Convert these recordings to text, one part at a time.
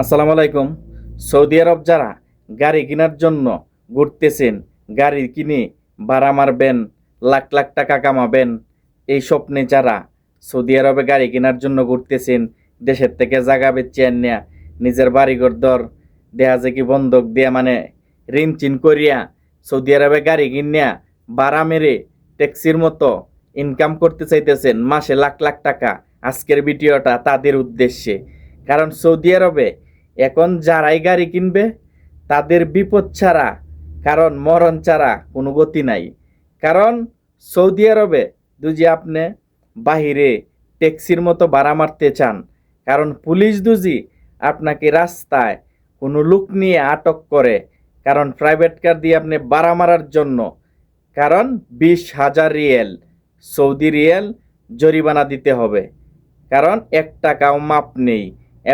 আসসালামু আলাইকুম। সৌদি আরব যারা গাড়ি কেনার জন্য ঘুরতেছেন, গাড়ি কিনে ভাড়া মারবেন, লাখ লাখ টাকা কামাবেন, এই স্বপ্নে যারা সৌদি আরবে গাড়ি কেনার জন্য ঘুরতেছেন, দেশের থেকে জায়গা বেচে নেয়া নিজের বাড়িঘর দর দেয়া যে কি বন্ধক দেয়া মানে ঋণ চিন করিয়া সৌদি আরবে গাড়ি কিনিয়া ভাড়া মেরে ট্যাক্সির মতো ইনকাম করতে চাইতেছেন, মাসে লাখ লাখ টাকা। আজকের ভিডিওটা তাদের উদ্দেশ্যে। কারণ সৌদি আরবে এখন যারাই গাড়ি কিনবে, তাদের বিপদ ছাড়া, কারণ মরণ ছাড়া কোনো গতি নাই। কারণ সৌদি আরবে দুজি আপনি বাহিরে ট্যাক্সির মতো ভাড়া মারতে চান, কারণ পুলিশ দুজি আপনাকে রাস্তায় কোনো লোক নিয়ে আটক করে, কারণ প্রাইভেট কার দিয়ে আপনি ভাড়া মারার জন্য, কারণ বিশ হাজার রিয়েল, সৌদি রিয়েল জরিমানা দিতে হবে। কারণ এক টাকাও মাপ নেই,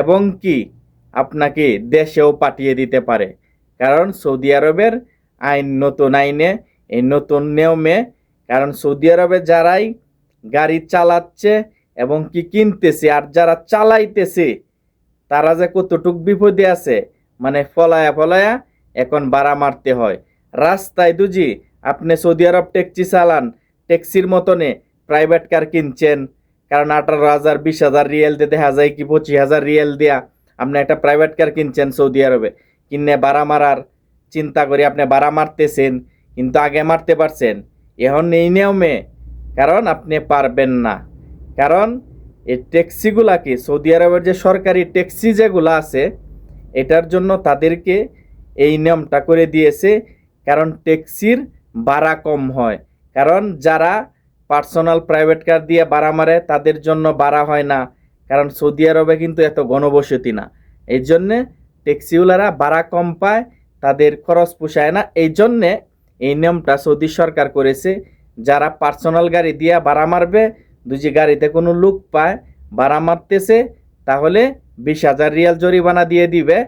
এবং কি আপনাকে দেশেও পাঠিয়ে দিতে পারে। কারণ সৌদি আরবের আইন নতুন আইনে, এই নতুন নিয়মে, কারণ সৌদি আরবে যারাই গাড়ি চালাচ্ছে এবং কি কিনতেছে আর যারা চালাইতেছে, তারা যে কতটুক বিপদে আছে মানে ফলায়া ফলায়া এখন বাড়া মারতে হয়। রাস্তায় দুজি, আপনি সৌদি আরব ট্যাক্সি চালান, ট্যাক্সির মতনে প্রাইভেট কার কিনছেন, কারণ আঠারো হাজার, বিশ হাজার রিয়েল দিয়ে দেখা যায় কি পঁচিশ হাজার রিয়েল দেয়া। আপনি একটা প্রাইভেট কার কিনছেন সৌদি আরবে, কিনে বাড়া মারার চিন্তা করে আপনি বাড়া মারতেছেন, কিন্তু আগে মারতে পারছেন। এখন এই নিয়মে, কারণ আপনি পারবেন না। কারণ এই ট্যাক্সিগুলা কি, সৌদি আরবের যে সরকারি ট্যাক্সি যেগুলো আছে, এটার জন্য তাদেরকে এই নিয়মটা করে দিয়েছে, কারণ ট্যাক্সির ভাড়া কম হয়। কারণ যারা পার্সোনাল প্রাইভেট কার দিয়ে ভাড়া মারে, তাদের জন্য ভাড়া হয় না। কারণ সৌদি আরবে কিন্তু এত ঘনবসতি না। এই জন্যে ট্যাক্সিওয়ালারা ভাড়া কম পায়, তাদের খরচ পোষায় না। এই জন্যে এই নিয়মটা সৌদি সরকার করেছে, যারা পার্সোনাল গাড়ি দিয়ে ভাড়া মারবে দুজি গাড়িতে কোনো লোক পায়, ভাড়া মারতেছে, তাহলে বিশ হাজার রিয়াল জরিমানা দিয়ে দিবে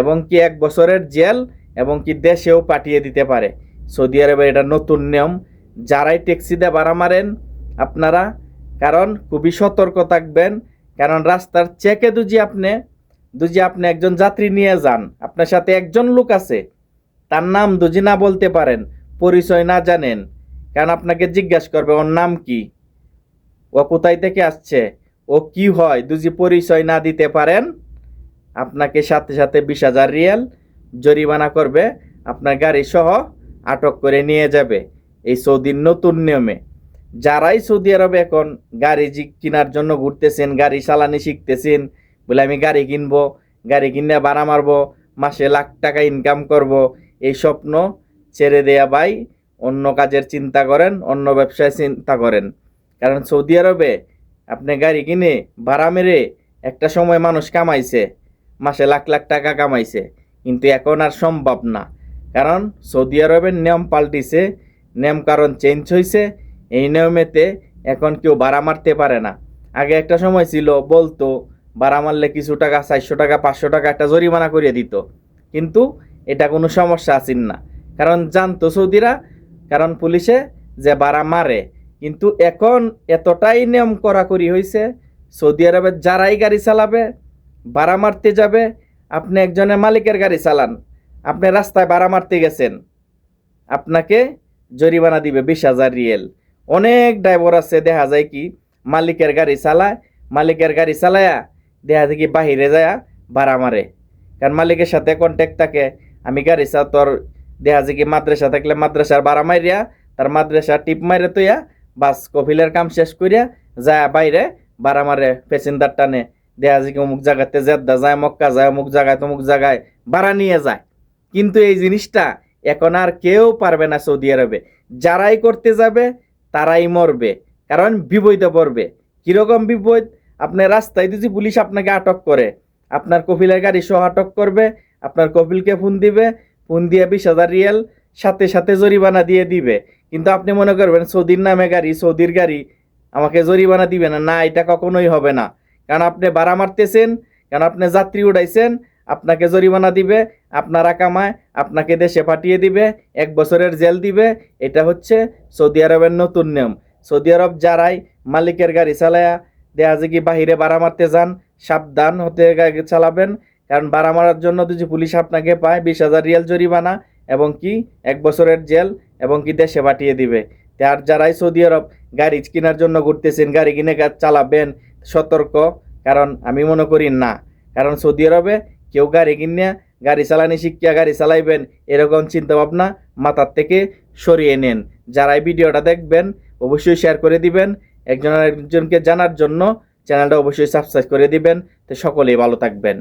এবং কি এক বছরের জেল এবং কি দেশেও পাঠিয়ে দিতে পারে। সৌদি আরবে এটা নতুন নিয়ম। যারাই ট্যাক্সিতে ভাড়া মারেন আপনারা, কারণ খুবই সতর্ক থাকবেন কারণ রাস্তার চেকে দুজি আপনি দুজি আপনি একজন যাত্রী নিয়ে যান। আপনার সাথে একজন লোক আছে, তার নাম দুজি না বলতে পারেন, পরিচয় না জানেন, কারণ আপনাকে জিজ্ঞাসা করবে, ওর নাম কি? ও কোথায় থেকে আসছে? ও কি হয়? দুজি পরিচয় না দিতে পারেন, আপনাকে সাথে সাথে বিশ হাজার রিয়াল জরিমানা করবে, আপনার গাড়ি সহ আটক করে নিয়ে যাবে, এই সৌদির নতুন নিয়মে। যারাই সৌদি আরবে এখন গাড়ি কেনার জন্য ঘুরতেছেন, গাড়ি চালানি শিখতেছেন, বলে আমি গাড়ি কিনবো, গাড়ি কিনে ভাড়া মারবো, মাসে লাখ টাকা ইনকাম করব, এই স্বপ্ন ছেড়ে দেয়া ভাই, অন্য কাজের চিন্তা করেন, অন্য ব্যবসায় চিন্তা করেন। কারণ সৌদি আরবে আপনি গাড়ি কিনে ভাড়া মেরে একটা সময় মানুষ কামাইছে, মাসে লাখ লাখ টাকা কামাইছে, কিন্তু এখন আর সম্ভব না। কারণ সৌদি আরবের নিয়ম পাল্টিছে নিয়ম কারণ চেঞ্জ হয়েছে এই নিয়মেতে এখন কেউ ভাড়া মারতে পারে না। আগে একটা সময় ছিল বলতো, ভাড়া মারলে কিছু টাকা, চারশো টাকা, পাঁচশো টাকা একটা জরিমানা করিয়ে দিত। কিন্তু এটা কোনো সমস্যা আসেন না। কারণ জানতো সৌদিরা, কারণ পুলিশে যে ভাড়া মারে। কিন্তু এখন এতটাই নিয়ম কড়াকড়ি হয়েছে সৌদি আরবের যারাই গাড়ি চালাবে, ভাড়া মারতে যাবে, আপনি একজনের মালিকের গাড়ি চালান, আপনি রাস্তায় ভাড়া মারতে গেছেন, আপনাকে জরিমানা দিবে বিশ হাজার রিয়েল। অনেক ড্রাইভার আছে, দেখা যায় কি, মালিকের গাড়ি চালায়, মালিকের গাড়ি চালায়া দেখা যায় কি বাহিরে যায় ভাড়া মারে। কারণ মালিকের সাথে কন্ট্যাক্ট থাকে, আমি গাড়ি চা তোর দেখা যায় কি মাদ্রাসা থাকলে মাদ্রাসার ভাড়া মারিয়া তার মাদ্রাসা টিপ মারে তুইয়া বাস কফিলের কাম শেষ করিয়া যায় বাইরে ভাড়া মারে প্যাসেঞ্জার টানে। দেখা যায় কি অমুক জায়গাতে জেদ্দা যায়, মক্কা যায়, অমুক জায়গায় তমুক জায়গায় ভাড়া নিয়ে যায়। কিন্তু এই জিনিসটা এখন আর কেউ পারবে না সৌদি আরবে। যারাই করতে যাবে তারাই মরবে, কারণ বিপদে পড়বে। কীরকম বিপদ? আপনার রাস্তায় যদি পুলিশ আপনাকে আটক করে, আপনার কপিলের গাড়ি সহ আটক করবে, আপনার কপিলকে ফোন দিবে, ফোন দিয়ে বিশ হাজার রিয়াল সাথে সাথে জরিমানা দিয়ে দিবে। কিন্তু আপনি মনে করবেন, সৌদির নামে গাড়ি, সৌদির গাড়ি আমাকে জরিমানা দিবে না। না, এটা কখনোই হবে না। কারণ আপনি ভাড়া মারতেছেন, কারণ আপনি যাত্রী উঠাইছেন, আপনাকে জরিমানা দিবে আপনারা কামায়, আপনাকে দেশে পাঠিয়ে দিবে, এক বছরের জেল দিবে, এটা হচ্ছে সৌদি আরবের নতুন নিয়ম। সৌদি আরব যারাই মালিকের গাড়ি চালায়া দেয়া যে কি বাহিরে ভাড়া মারতে যান, সাবধান হতে গাড়ি চালাবেন। কারণ বাড়া মারার জন্য যদি পুলিশ আপনাকে পায়, বিশ হাজার রিয়াল জরিমানা এবং কি এক বছরের জেল এবং কি দেশে পাঠিয়ে দিবে। আর যারাই সৌদি আরব গাড়ি কেনার জন্য ঘুরতেছেন, গাড়ি কিনে চালাবেন, সতর্ক। কারণ আমি মনে করি না। কারণ সৌদি আরবে কেউ গাড়ি কিনে গাড়ি চালানি শিক্ষা গাড়ি চালাইবেন, এরকম চিন্তা ভাবনা মাথার থেকে সরিয়ে নেন। যারাই ভিডিওটা দেখবেন, অবশ্যই শেয়ার করে দিবেন। একজন একজনকে জানার জন্য চ্যানেলটা অবশ্যই সাবস্ক্রাইব করে দিবেন। তো সকলেই ভালো থাকবেন।